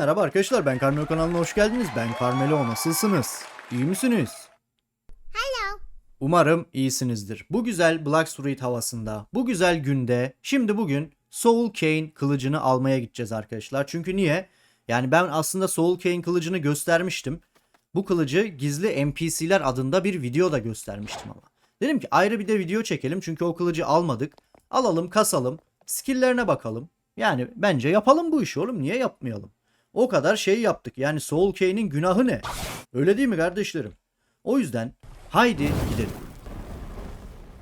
Merhaba arkadaşlar ben Carmelo kanalına hoş geldiniz. Ben Carmelo nasılsınız? İyi misiniz? Hello. Umarım iyisinizdir. Bu güzel Black Street havasında, bu güzel günde, şimdi bugün Soul Kane kılıcını almaya gideceğiz arkadaşlar. Çünkü niye? Yani ben aslında Soul Kane kılıcını göstermiştim. Bu kılıcı gizli NPC'ler adında bir videoda göstermiştim ama. Dedim ki ayrı bir de video çekelim çünkü o kılıcı almadık. Alalım, kasalım, skill'lerine bakalım. Yani bence yapalım bu işi oğlum. Niye yapmayalım? O kadar şey yaptık. Yani Soul Kane'in günahı ne? Öyle değil mi kardeşlerim? O yüzden haydi gidelim.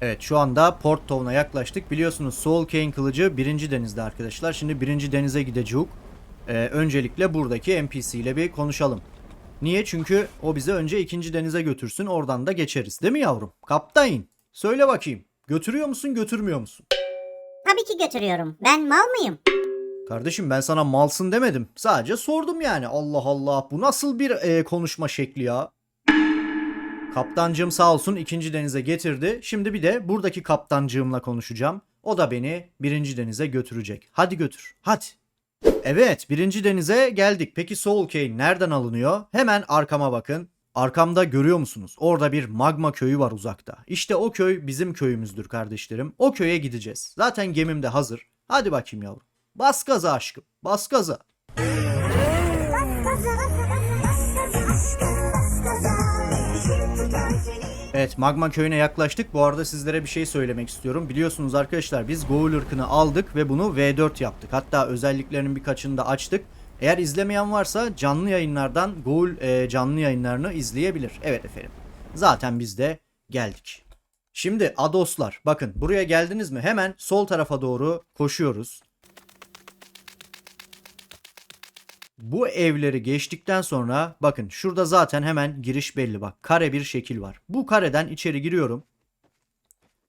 Evet şu anda Port Town'a yaklaştık. Biliyorsunuz Soul Kane kılıcı birinci denizde arkadaşlar. Şimdi birinci denize gideceğiz. Ee, öncelikle buradaki NPC ile bir konuşalım. Niye? Çünkü o bizi önce ikinci denize götürsün. Oradan da geçeriz. Değil mi yavrum? Kaptan. Söyle bakayım. Götürüyor musun götürmüyor musun? Tabii ki götürüyorum. Ben mal mıyım? Kardeşim ben sana malsın demedim. Sadece sordum yani. Allah Allah. Bu nasıl bir e, konuşma şekli ya? Kaptancığım sağ olsun ikinci denize getirdi. Şimdi bir de buradaki kaptancığımla konuşacağım. O da beni birinci denize götürecek. Hadi götür. Hadi. Evet birinci denize geldik. Peki Soul Cane nereden alınıyor? Hemen arkama bakın. Arkamda görüyor musunuz? Orada bir magma köyü var uzakta. İşte o köy bizim köyümüzdür kardeşlerim. O köye gideceğiz. Zaten gemim de hazır. Hadi bakayım yavrum. Bas gaza aşkım. Bas gaza. Evet Magma köyüne yaklaştık. Bu arada sizlere bir şey söylemek istiyorum. Biliyorsunuz arkadaşlar biz Goğul ırkını aldık ve bunu V4 yaptık. Hatta özelliklerinin birkaçını da açtık. Eğer izlemeyen varsa canlı yayınlardan Goğul e, canlı yayınlarını izleyebilir. Evet efendim. Zaten biz de geldik. Şimdi Adoslar bakın buraya geldiniz mi hemen sol tarafa doğru koşuyoruz. Bu evleri geçtikten sonra bakın şurada zaten hemen giriş belli bak. Kare bir şekil var. Bu kareden içeri giriyorum.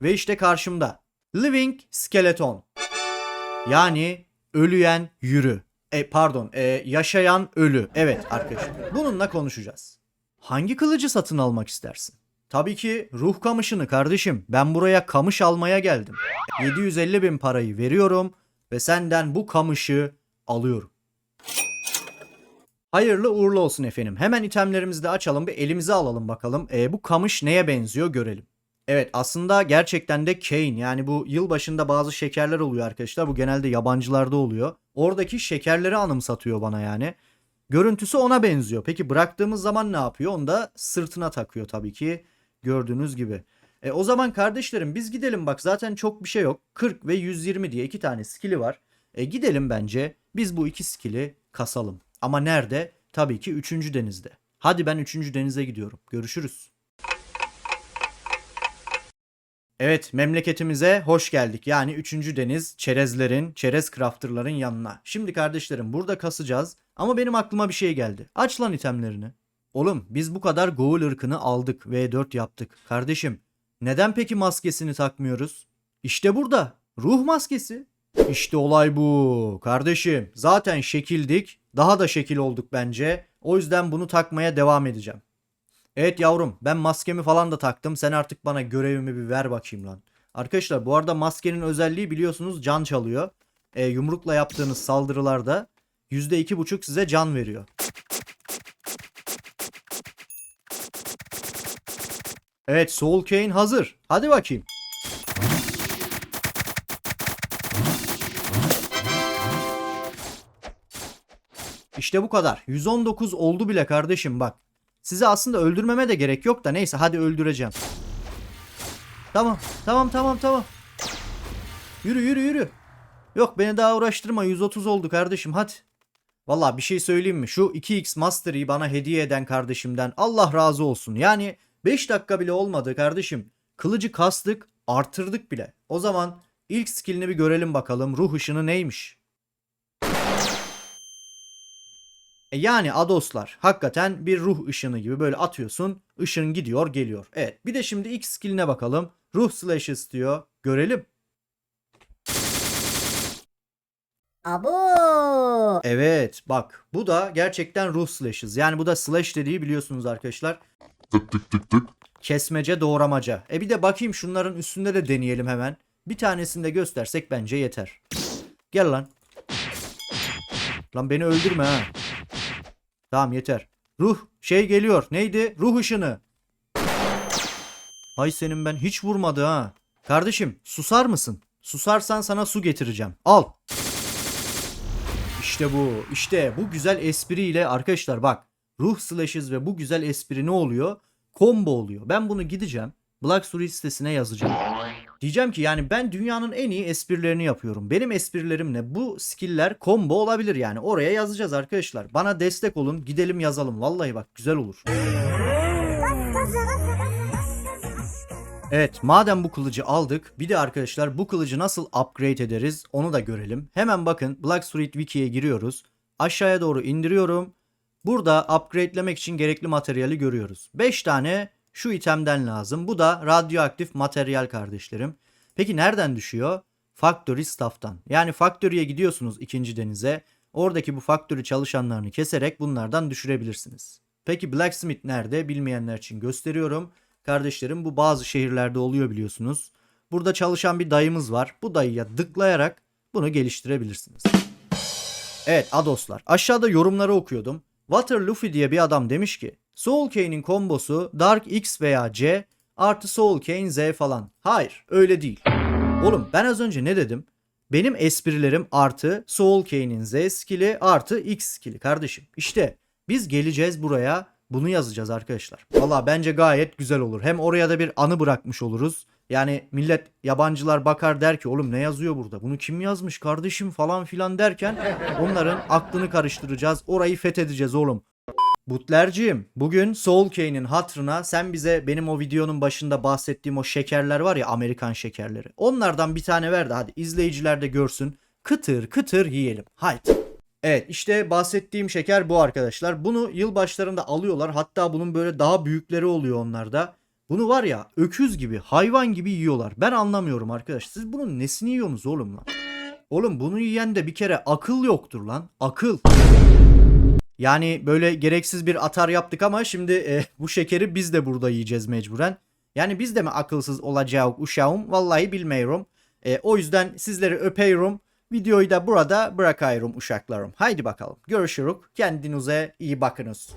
Ve işte karşımda Living Skeleton. Yani ölüyen yürü. E pardon, e, yaşayan ölü. Evet arkadaşlar. Bununla konuşacağız. Hangi kılıcı satın almak istersin? Tabii ki ruh kamışını kardeşim. Ben buraya kamış almaya geldim. 750 bin parayı veriyorum ve senden bu kamışı alıyorum. Hayırlı uğurlu olsun efendim. Hemen itemlerimizi de açalım bir elimize alalım bakalım. E, bu kamış neye benziyor görelim. Evet aslında gerçekten de Kane yani bu yılbaşında bazı şekerler oluyor arkadaşlar. Bu genelde yabancılarda oluyor. Oradaki şekerleri anımsatıyor bana yani. Görüntüsü ona benziyor. Peki bıraktığımız zaman ne yapıyor? Onu da sırtına takıyor tabii ki. Gördüğünüz gibi. E, o zaman kardeşlerim biz gidelim bak zaten çok bir şey yok. 40 ve 120 diye iki tane skill'i var. E, gidelim bence biz bu iki skill'i kasalım. Ama nerede? Tabii ki 3. denizde. Hadi ben 3. denize gidiyorum. Görüşürüz. Evet memleketimize hoş geldik. Yani 3. deniz çerezlerin, çerez crafterların yanına. Şimdi kardeşlerim burada kasacağız. Ama benim aklıma bir şey geldi. Aç lan itemlerini. Oğlum biz bu kadar Goğul ırkını aldık. V4 yaptık. Kardeşim neden peki maskesini takmıyoruz? İşte burada. Ruh maskesi. İşte olay bu. Kardeşim zaten şekildik. Daha da şekil olduk bence. O yüzden bunu takmaya devam edeceğim. Evet yavrum ben maskemi falan da taktım. Sen artık bana görevimi bir ver bakayım lan. Arkadaşlar bu arada maskenin özelliği biliyorsunuz can çalıyor. E, yumrukla yaptığınız saldırılarda %2.5 size can veriyor. Evet Soul Kane hazır. Hadi bakayım. İşte bu kadar. 119 oldu bile kardeşim bak. Sizi aslında öldürmeme de gerek yok da neyse hadi öldüreceğim. Tamam tamam tamam tamam. Yürü yürü yürü. Yok beni daha uğraştırma 130 oldu kardeşim hadi. Valla bir şey söyleyeyim mi? Şu 2x Master'ı bana hediye eden kardeşimden Allah razı olsun. Yani 5 dakika bile olmadı kardeşim. Kılıcı kastık artırdık bile. O zaman ilk skillini bir görelim bakalım. Ruh ışını neymiş? E yani Adoslar hakikaten bir ruh ışını gibi böyle atıyorsun ışın gidiyor geliyor. Evet bir de şimdi ilk skilline bakalım. Ruh slash istiyor. Görelim. Abo. Evet bak bu da gerçekten ruh slash'ız. Yani bu da slash dediği biliyorsunuz arkadaşlar. Tık tık tık tık. Kesmece doğramaca. E bir de bakayım şunların üstünde de deneyelim hemen. Bir tanesini de göstersek bence yeter. Gel lan. Lan beni öldürme ha. Tamam yeter. Ruh şey geliyor. Neydi? Ruh ışını. Hay senin ben hiç vurmadı ha. Kardeşim susar mısın? Susarsan sana su getireceğim. Al. İşte bu. İşte bu güzel espriyle arkadaşlar bak. Ruh slashes ve bu güzel espri ne oluyor? Combo oluyor. Ben bunu gideceğim. Black Story sitesine yazacağım. Diyeceğim ki yani ben dünyanın en iyi esprilerini yapıyorum. Benim esprilerimle bu skill'ler combo olabilir yani. Oraya yazacağız arkadaşlar. Bana destek olun. Gidelim yazalım. Vallahi bak güzel olur. Evet madem bu kılıcı aldık bir de arkadaşlar bu kılıcı nasıl upgrade ederiz onu da görelim. Hemen bakın Black Street Wiki'ye giriyoruz. Aşağıya doğru indiriyorum. Burada upgrade'lemek için gerekli materyali görüyoruz. 5 tane şu itemden lazım. Bu da radyoaktif materyal kardeşlerim. Peki nereden düşüyor? Factory staff'tan. Yani Factory'ye gidiyorsunuz ikinci denize. Oradaki bu factory çalışanlarını keserek bunlardan düşürebilirsiniz. Peki Blacksmith nerede? Bilmeyenler için gösteriyorum. Kardeşlerim bu bazı şehirlerde oluyor biliyorsunuz. Burada çalışan bir dayımız var. Bu dayıya dıklayarak bunu geliştirebilirsiniz. Evet Adoslar. Aşağıda yorumları okuyordum. Water Luffy diye bir adam demiş ki Soul Cane'in kombosu Dark X veya C artı Soul Cane Z falan. Hayır öyle değil. Oğlum ben az önce ne dedim? Benim esprilerim artı Soul Cane'in Z skill'i artı X skill'i kardeşim. İşte biz geleceğiz buraya bunu yazacağız arkadaşlar. Valla bence gayet güzel olur. Hem oraya da bir anı bırakmış oluruz. Yani millet yabancılar bakar der ki oğlum ne yazıyor burada? Bunu kim yazmış kardeşim falan filan derken onların aklını karıştıracağız. Orayı fethedeceğiz oğlum. Butlerciğim bugün Soul Cane'in hatrına sen bize benim o videonun başında bahsettiğim o şekerler var ya Amerikan şekerleri. Onlardan bir tane ver de hadi izleyiciler de görsün. Kıtır kıtır yiyelim. Haydi. Evet işte bahsettiğim şeker bu arkadaşlar. Bunu yılbaşlarında alıyorlar. Hatta bunun böyle daha büyükleri oluyor onlarda. Bunu var ya öküz gibi hayvan gibi yiyorlar. Ben anlamıyorum arkadaş. Siz bunun nesini yiyorsunuz oğlum lan? Oğlum bunu yiyen de bir kere akıl yoktur lan. Akıl. Yani böyle gereksiz bir atar yaptık ama şimdi e, bu şekeri biz de burada yiyeceğiz mecburen. Yani biz de mi akılsız olacağız uşağım? Vallahi bilmiyorum. E, o yüzden sizleri öpeyim. Videoyu da burada bırakıyorum uşaklarım. Haydi bakalım. Görüşürük. Kendinize iyi bakınız.